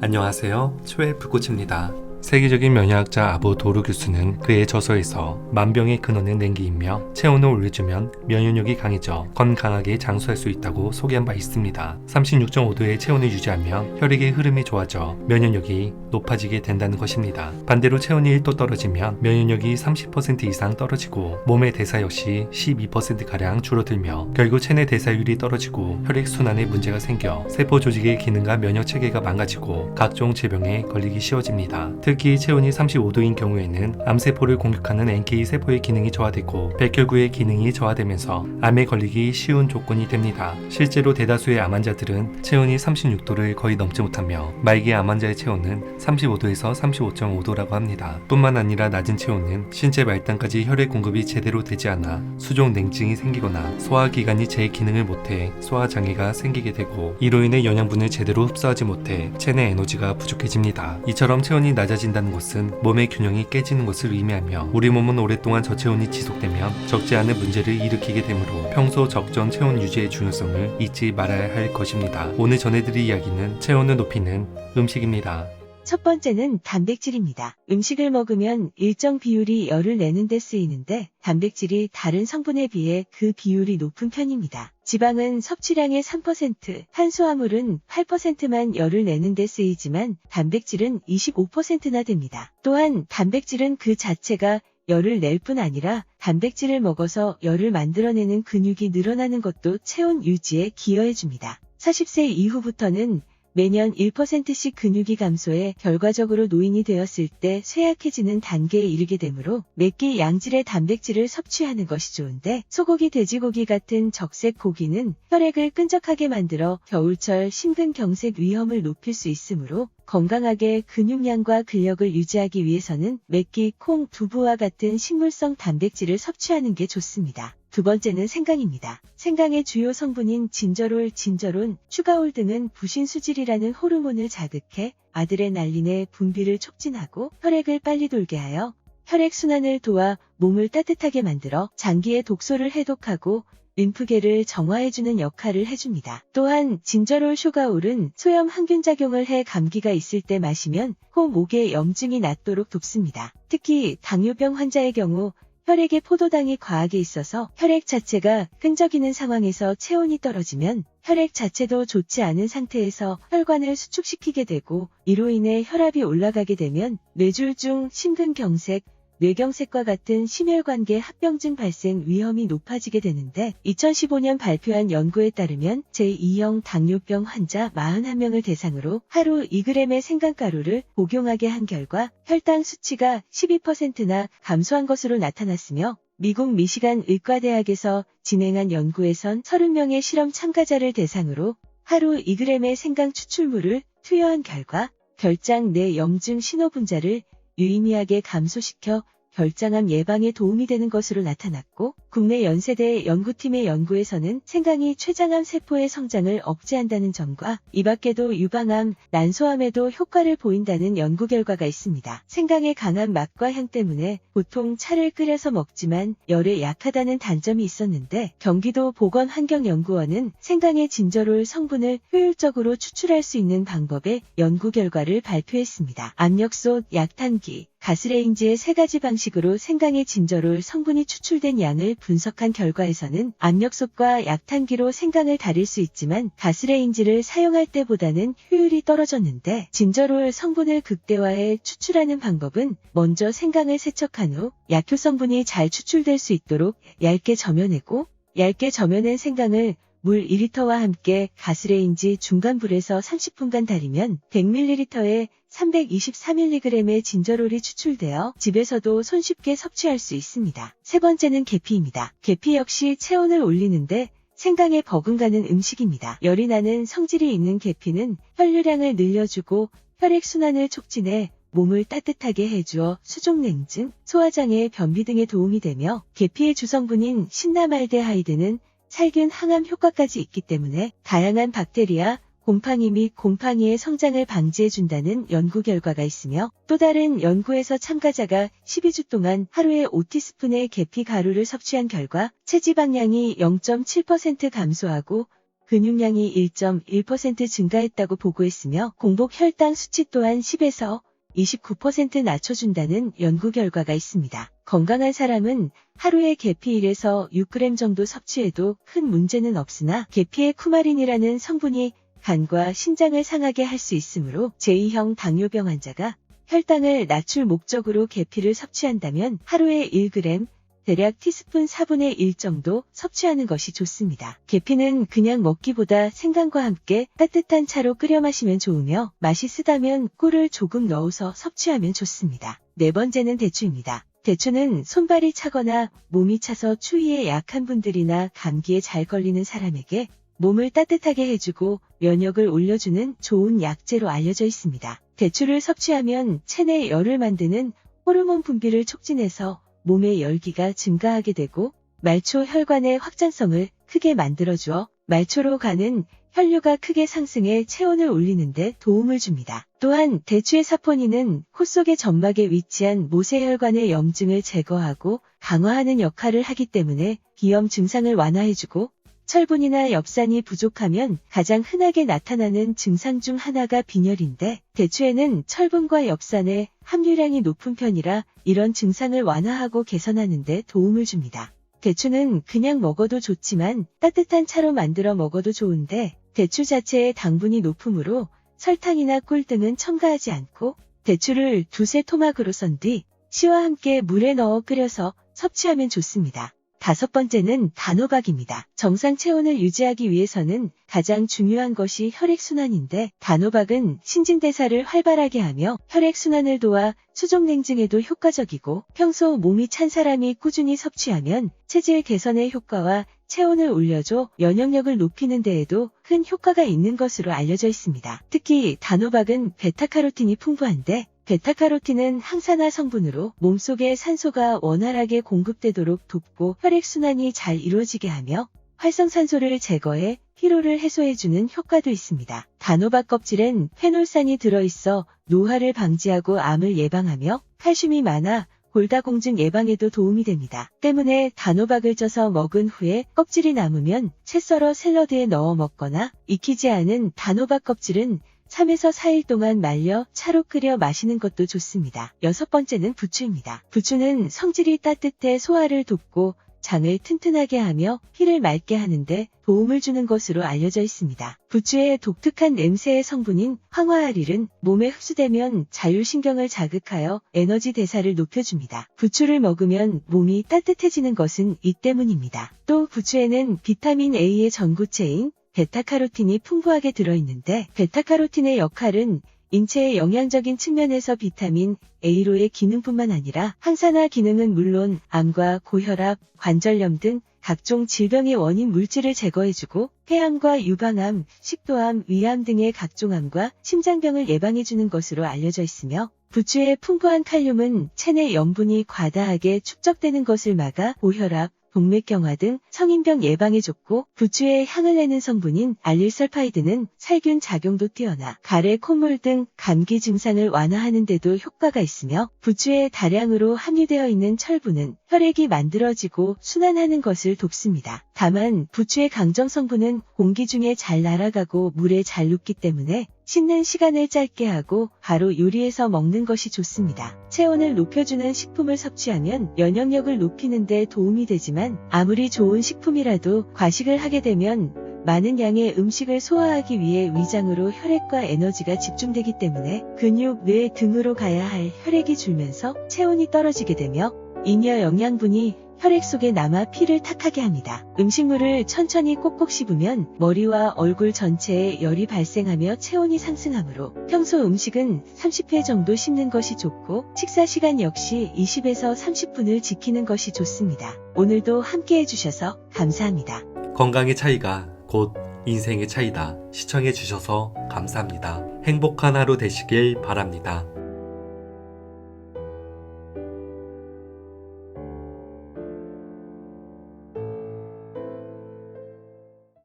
안녕하세요. 초의 불꽃입니다. 세계적인 면역학자 아보 도르 교수는 그의 저서에서 만병의 근원은 냉기이며 체온을 올려주면 면역력이 강해져 건강하게 장수할 수 있다고 소개한 바 있습니다. 36.5도의 체온을 유지하면 혈액의 흐름이 좋아져 면역력이 높아지게 된다는 것입니다. 반대로 체온이 1도 떨어지면 면역력이 30% 이상 떨어지고 몸의 대사 역시 12%가량 줄어들며 결국 체내 대사율이 떨어지고 혈액 순환에 문제가 생겨 세포 조직의 기능과 면역 체계가 망가지고 각종 질병에 걸리기 쉬워집니다. 특히 체온이 35도인 경우에는 암세포를 공격하는 NK 세포의 기능이 저하되고 백혈구의 기능이 저하되면서 암에 걸리기 쉬운 조건이 됩니다. 실제로 대다수의 암 환자들은 체온이 36도를 거의 넘지 못하며 말기 암 환자의 체온은 35도에서 35.5도라고 합니다. 뿐만 아니라 낮은 체온은 신체 말단까지 혈액 공급이 제대로 되지 않아 수족 냉증이 생기거나 소화기관이 제 기능을 못해 소화 장애가 생기게 되고 이로 인해 영양분을 제대로 흡수하지 못해 체내 에너지가 부족해집니다. 이처럼 체온이 낮아 진다는 것은 몸의 균형이 깨지는 것을 의미하며 우리 몸은 오랫동안 저체온이 지속되면 적지 않은 문제를 일으키게 되므로 평소 적정 체온 유지의 중요성을 잊지 말아야 할 것입니다. 오늘 전해드릴 이야기는 체온을 높이는 음식입니다. 첫 번째는 단백질입니다. 음식을 먹으면 일정 비율이 열을 내는 데 쓰이는데 단백질이 다른 성분에 비해 그 비율이 높은 편입니다. 지방은 섭취량의 3%, 탄수화물은 8%만 열을 내는 데 쓰이지만 단백질은 25%나 됩니다. 또한 단백질은 그 자체가 열을 낼 뿐 아니라 단백질을 먹어서 열을 만들어내는 근육이 늘어나는 것도 체온 유지에 기여해줍니다. 40세 이후부터는 매년 1%씩 근육이 감소해 결과적으로 노인이 되었을 때 쇠약해지는 단계에 이르게 되므로 몇끼 양질의 단백질을 섭취하는 것이 좋은데 소고기, 돼지고기 같은 적색 고기는 혈액을 끈적하게 만들어 겨울철 심근경색 위험을 높일 수 있으므로 건강하게 근육량과 근력을 유지하기 위해서는 맵기, 콩, 두부와 같은 식물성 단백질을 섭취하는 게 좋습니다. 두 번째는 생강입니다. 생강의 주요 성분인 진저롤, 진저론, 슈가올 등은 부신 수질이라는 호르몬을 자극해 아드레날린의 분비를 촉진하고 혈액을 빨리 돌게 하여 혈액 순환을 도와 몸을 따뜻하게 만들어 장기의 독소를 해독하고 림프계를 정화해주는 역할을 해줍니다. 또한 진저롤 슈가올은 소염 항균 작용을 해 감기가 있을 때 마시면 코 목의 염증이 낫도록 돕습니다. 특히 당뇨병 환자의 경우 혈액에 포도당이 과하게 있어서 혈액 자체가 끈적이는 상황에서 체온이 떨어지면 혈액 자체도 좋지 않은 상태에서 혈관을 수축시키게 되고 이로 인해 혈압이 올라가게 되면 뇌졸중, 심근경색, 뇌경색과 같은 심혈관계 합병증 발생 위험이 높아지게 되는데 2015년 발표한 연구에 따르면 제2형 당뇨병 환자 41명을 대상으로 하루 2g의 생강가루를 복용하게 한 결과 혈당 수치가 12%나 감소한 것으로 나타났으며 미국 미시간 의과대학에서 진행한 연구에선 30명의 실험 참가자를 대상으로 하루 2g의 생강 추출물을 투여한 결과 결장 내 염증 신호분자를 유의미하게 감소시켜 결장암 예방에 도움이 되는 것으로 나타났고 국내 연세대 연구팀의 연구에서는 생강이 췌장암 세포의 성장을 억제한다는 점과 이 밖에도 유방암, 난소암에도 효과를 보인다는 연구 결과가 있습니다. 생강의 강한 맛과 향 때문에 보통 차를 끓여서 먹지만 열에 약하다는 단점이 있었는데 경기도 보건환경연구원은 생강의 진저롤 성분을 효율적으로 추출할 수 있는 방법의 연구 결과를 발표했습니다. 압력솥, 약탄기, 가스레인지의 세 가지 방식으로 생강의 진저롤 성분이 추출된 양을 분석한 결과에서는 압력솥과 약탄기로 생강을 다릴 수 있지만 가스레인지를 사용할 때보다는 효율이 떨어졌는데 진저롤 성분을 극대화해 추출하는 방법은 먼저 생강을 세척한 후 약효 성분이 잘 추출될 수 있도록 얇게 저며내고 얇게 저며낸 생강을 물 2리터와 함께 가스레인지 중간불에서 30분간 달이면 100ml에 323mg의 진저롤이 추출되어 집에서도 손쉽게 섭취할 수 있습니다. 세 번째는 계피입니다. 계피 역시 체온을 올리는데 생강에 버금가는 음식입니다. 열이 나는 성질이 있는 계피는 혈류량을 늘려주고 혈액 순환을 촉진해 몸을 따뜻하게 해주어 수족냉증, 소화장애, 변비 등에 도움이 되며 계피의 주성분인 신나말데하이드는 살균 항암 효과까지 있기 때문에 다양한 박테리아, 곰팡이 및 곰팡이의 성장을 방지해준다는 연구 결과가 있으며 또 다른 연구에서 참가자가 12주 동안 하루에 5티스푼의 계피 가루를 섭취한 결과 체지방량이 0.7% 감소하고 근육량이 1.1% 증가했다고 보고했으며 공복 혈당 수치 또한 10에서 29% 낮춰준다는 연구 결과가 있습니다. 건강한 사람은 하루에 계피 1에서 6g 정도 섭취해도 큰 문제는 없으나 계피의 쿠마린이라는 성분이 간과 신장을 상하게 할 수 있으므로 제2형 당뇨병 환자가 혈당을 낮출 목적으로 계피를 섭취한다면 하루에 1g, 대략 티스푼 4분의 1 정도 섭취하는 것이 좋습니다. 계피는 그냥 먹기보다 생강과 함께 따뜻한 차로 끓여 마시면 좋으며 맛이 쓰다면 꿀을 조금 넣어서 섭취하면 좋습니다. 네 번째는 대추입니다. 대추는 손발이 차거나 몸이 차서 추위에 약한 분들이나 감기에 잘 걸리는 사람에게 몸을 따뜻하게 해주고 면역을 올려주는 좋은 약재로 알려져 있습니다. 대추를 섭취하면 체내 열을 만드는 호르몬 분비를 촉진해서 몸의 열기가 증가하게 되고 말초 혈관의 확장성을 크게 만들어주어 말초로 가는 혈류가 크게 상승해 체온을 올리는데 도움을 줍니다. 또한 대추의 사포닌은 코 속의 점막에 위치한 모세혈관의 염증을 제거하고 강화하는 역할을 하기 때문에 비염 증상을 완화해주고 철분이나 엽산이 부족하면 가장 흔하게 나타나는 증상 중 하나가 빈혈인데 대추에는 철분과 엽산의 함유량이 높은 편이라 이런 증상을 완화하고 개선하는 데 도움을 줍니다. 대추는 그냥 먹어도 좋지만 따뜻한 차로 만들어 먹어도 좋은데 대추 자체의 당분이 높으므로 설탕이나 꿀 등은 첨가하지 않고 대추를 두세 토막으로 썬 뒤 씨와 함께 물에 넣어 끓여서 섭취하면 좋습니다. 다섯 번째는 단호박입니다. 정상 체온을 유지하기 위해서는 가장 중요한 것이 혈액순환인데 단호박은 신진대사를 활발하게 하며 혈액순환을 도와 수족냉증에도 효과적이고 평소 몸이 찬 사람이 꾸준히 섭취하면 체질 개선의 효과와 체온을 올려줘 면역력을 높이는 데에도 큰 효과가 있는 것으로 알려져 있습니다. 특히 단호박은 베타카로틴이 풍부한데 베타카로틴은 항산화 성분으로 몸속에 산소가 원활하게 공급되도록 돕고 혈액순환이 잘 이루어지게 하며 활성산소를 제거해 피로를 해소해주는 효과도 있습니다. 단호박 껍질엔 페놀산이 들어있어 노화를 방지하고 암을 예방하며 칼슘이 많아 골다공증 예방에도 도움이 됩니다. 때문에 단호박을 쪄서 먹은 후에 껍질이 남으면 채 썰어 샐러드에 넣어 먹거나 익히지 않은 단호박 껍질은 3에서 4일 동안 말려 차로 끓여 마시는 것도 좋습니다. 여섯 번째는 부추입니다. 부추는 성질이 따뜻해 소화를 돕고 장을 튼튼하게 하며 피를 맑게 하는데 도움을 주는 것으로 알려져 있습니다. 부추의 독특한 냄새의 성분인 황화알일은 몸에 흡수되면 자율신경을 자극하여 에너지 대사를 높여줍니다. 부추를 먹으면 몸이 따뜻해지는 것은 이 때문입니다. 또 부추에는 비타민 A의 전구체인 베타카로틴이 풍부하게 들어있는데 베타카로틴의 역할은 인체의 영양적인 측면에서 비타민 A로의 기능뿐만 아니라 항산화 기능은 물론 암과 고혈압, 관절염 등 각종 질병의 원인 물질을 제거해주고 폐암과 유방암, 식도암, 위암 등의 각종 암과 심장병을 예방해주는 것으로 알려져 있으며 부추의 풍부한 칼륨은 체내 염분이 과다하게 축적되는 것을 막아 고혈압, 동맥경화 등 성인병 예방에 좋고 부추의 향을 내는 성분인 알릴설파이드는 살균 작용도 뛰어나 가래, 콧물 등 감기 증상을 완화하는 데도 효과가 있으며 부추에 다량으로 함유되어 있는 철분은 혈액이 만들어지고 순환하는 것을 돕습니다. 다만 부추의 강정 성분은 공기 중에 잘 날아가고 물에 잘 녹기 때문에 씻는 시간을 짧게 하고 바로 요리해서 먹는 것이 좋습니다. 체온을 높여주는 식품을 섭취하면 면역력을 높이는 데 도움이 되지만 아무리 좋은 식품이라도 과식을 하게 되면 많은 양의 음식을 소화하기 위해 위장으로 혈액과 에너지가 집중되기 때문에 근육, 뇌 등으로 가야 할 혈액이 줄면서 체온이 떨어지게 되며 잉여 영양분이 혈액 속에 남아 피를 탁하게 합니다. 음식물을 천천히 꼭꼭 씹으면 머리와 얼굴 전체에 열이 발생하며 체온이 상승하므로 평소 음식은 30회 정도 씹는 것이 좋고 식사 시간 역시 20에서 30분을 지키는 것이 좋습니다. 오늘도 함께 해주셔서 감사합니다. 건강의 차이가 곧 인생의 차이다. 시청해주셔서 감사합니다. 행복한 하루 되시길 바랍니다.